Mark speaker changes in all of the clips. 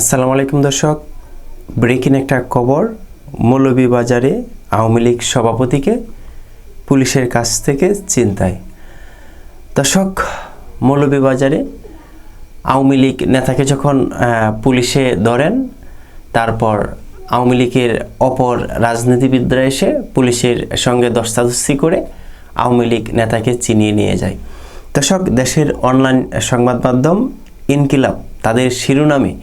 Speaker 1: আসসালামু আলাইকুম দর্শক। ব্রেকিং একটা খবর। মৌলভীবাজারে আওয়ামী লীগ সভাপতিকে পুলিশের কাছ থেকে চিন্তায়। দর্শক, মৌলভীবাজারে আওয়ামী লীগ নেতাকে যখন পুলিশে ধরেন, তারপর আওয়ামী লীগের অপর রাজনীতিবিদরা এসে পুলিশের সঙ্গে দস্তাদস্তি করে আওয়ামী লীগ নেতাকে চিনিয়ে নিয়ে যায়। দর্শক, দেশের অনলাইন সংবাদ মাধ্যম ইনকিলাব, তাদের শিরোনামে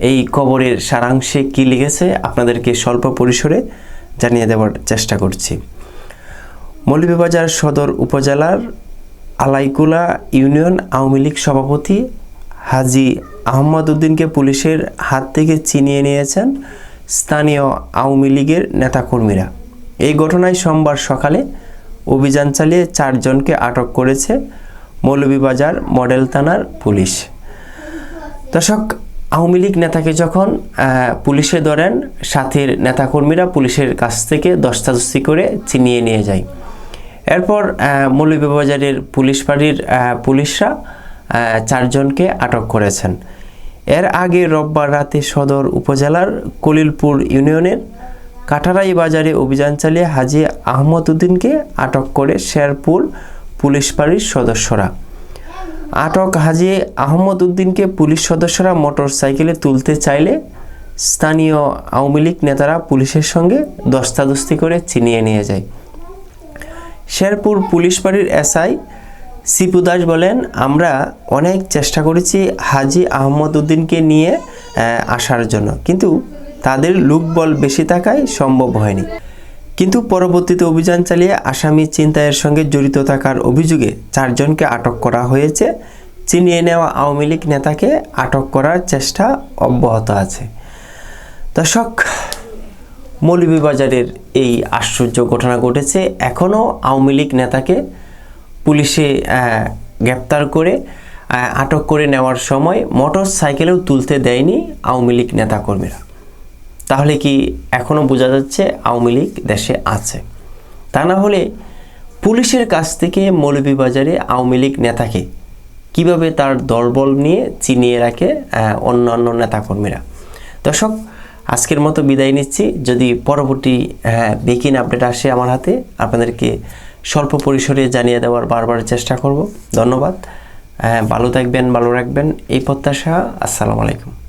Speaker 1: এই খবরের সারাংশে কী লিখেছে? আপনাদেরকে স্বল্প পরিসরে জানিয়ে দেওয়ার চেষ্টা করছি। মৌলভীবাজার সদর উপজেলার আলাইকুলা ইউনিয়ন আওয়ামী লীগ সভাপতি হাজি আহমদ উদ্দিনকে পুলিশের হাত থেকে চিনিয়ে নিয়েছেন স্থানীয় আওয়ামী লীগের নেতাকর্মীরা। এই ঘটনায় সোমবার সকালে অভিযান চালিয়ে চারজনকে আটক করেছে মৌলভীবাজার মডেল থানার পুলিশ। দর্শক আওয়ামী লীগ নেতাকে যখন পুলিশে ধরেন, সাথীর নেতাকর্মীরা পুলিশের কাছ থেকে দস্তাদস্তি করে চিনিয়ে নিয়ে যায়। এরপর মৌলভীবাজারের পুলিশ ফাঁড়ির পুলিশরা চারজনকে আটক করেছেন। এর আগে রোববার রাতে সদর উপজেলার কলিলপুর ইউনিয়নের কাটারাই বাজারে অভিযান চালিয়ে হাজি আহমদ উদ্দিনকে আটক করে শেরপুর পুলিশ ফাঁড়ির সদস্যরা। আটক হাজি আহমদ উদ্দিনকে পুলিশ সদস্যরা মোটর সাইকেলে তুলতে চাইলে স্থানীয় আওয়ামী লীগ নেতারা পুলিশের সঙ্গে দস্তাদস্তি করে ছিনিয়ে নিয়ে যায়। শেরপুর পুলিশ বাড়ির এসআই সিপু দাস বলেন, আমরা অনেক চেষ্টা করেছি হাজি আহমদ উদ্দিনকে নিয়ে আসার জন্য, কিন্তু তাদের লোকবল বেশি থাকায় সম্ভব হয়নি। কিন্তু পরবর্তীতে অভিযান চালিয়ে আসামি চিন্তায়ের সঙ্গে জড়িত থাকার অভিযোগে চারজনকে আটক করা হয়েছে। চিনিয়ে নেওয়া আওয়ামী লীগ নেতাকে আটক করার চেষ্টা অব্যাহত আছে। দর্শক, মৌলভীবাজারের এই আশ্চর্য ঘটনা ঘটেছে। এখনও আওয়ামী লীগ নেতাকে পুলিশে গ্রেপ্তার করে আটক করে নেওয়ার সময় মোটর সাইকেলেও তুলতে দেয়নি আওয়ামী লীগ নেতাকর্মীরা। তাহলে কি এখনও বোঝা যাচ্ছে আওয়ামী লীগ দেশে আছে? তা না হলে পুলিশের কাছ থেকে মৌলভীবাজারে আওয়ামী লীগ নেতাকে কীভাবে তার দলবল নিয়ে চিনিয়ে রাখে অন্যান্য নেতাকর্মীরা? দর্শক, আজকের মতো বিদায় নিচ্ছি। যদি পরবর্তী বেকিন আপডেট আসে আমার হাতে, আপনাদেরকে স্বল্প পরিসরে জানিয়ে দেওয়ার বারবার চেষ্টা করব। ধন্যবাদ। ভালো থাকবেন, ভালো রাখবেন। এই প্রত্যাশা, আসসালামু আলাইকুম।